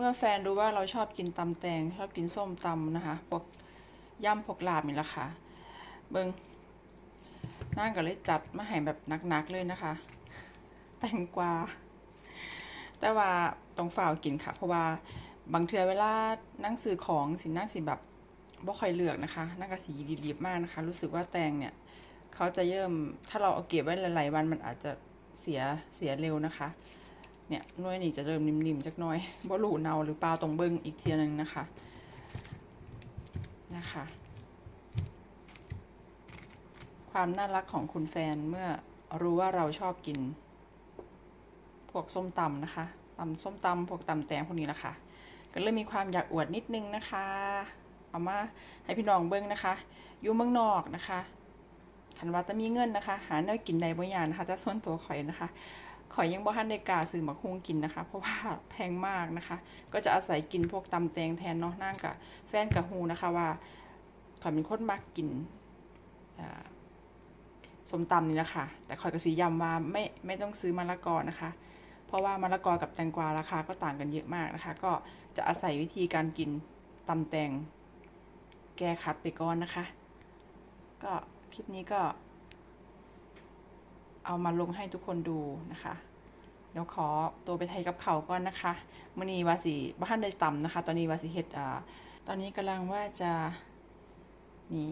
เมื่อแฟนรู้ว่าเราชอบกินตำแตง ชอบกินส้มตำนะคะพวกย่ำพวกลาบนี่แหละค่ะ เบิงนั่งก็เลยจัดมาให้แบบหนักๆเลยนะคะ แตงกวา แต่ว่าต้องฝ่าวกินค่ะ เพราะว่าบางเทือเวลานั่งซื้อของสินั่งสิแบบบ่ค่อยเลือกนะคะนั่งกระสีรีบๆมากนะคะ รู้สึกว่าแตงเนี่ยเขาจะเยิ่มถ้าเราเอาเก็บไว้หลายๆวันมันอาจจะเสียเสียเร็วนะคะ เนี่ยหน้อยนี่จะเริ่มนิ่มๆจักหน้อยบ่รู้เนาหรือเปล่าตรงเบิ้งอีกเทียหนึงนะคะนะคะ ความน่ารักของคุณแฟนเมื่อรู้ว่าเราชอบกิน พวกส้มตำนะคะตำส้มตำพวกตำแตงพวกนี้นะคะ ก็เริ่มมีความอยากอวดนิดนึงนะคะ เอามาให้พี่น้องเบิ้งนะคะ อยู่เมืองนอกนะคะคันว่าจะมีเงินนะคะ หาแนวกินใดบ่อย่างนะคะแต่ส่วนตัวข่อยนะคะ ขอยยังบ่ทันได้กาซื้อหมักฮุงกินนะคะ เพราะว่าแพงมากนะคะ ก็จะอาศัยกินพวกตำแตงแทนเนาะนั่งกับแฟนกับฮูนะคะว่าขอยเป็นคนมักกินสมตำนี่แหละค่ะแต่ขอยก็สียำว่าไม่ไม่ต้องซื้อมะละกอนะคะ เพราะว่ามะละกอกับแตงกวาราคาก็ต่างกันเยอะมากนะคะ ก็จะอาศัยวิธีการกินตำแตงแก้คัดไปก่อนนะคะ ก็คลิปนี้ก็ เอามาลงให้ทุกคนดูนะคะเดี๋ยวขอตัวไปไทยกับเขาก่อนนะคะมื่อนี้วาสีบ้านได้ต่ำนะคะ ตอนนี้วาสีเฮ็ดอ่าตอนนี้กำลังว่าจะนี่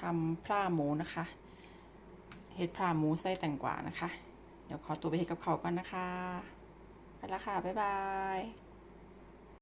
ทำพร่าหมูนะคะเฮ็ดพร่าหมูไส้แตงกวานะคะ เดี๋ยวขอตัวไปเฮ็ดกับเขาก่อนนะคะ ไปแล้วค่ะ บ๊ายบาย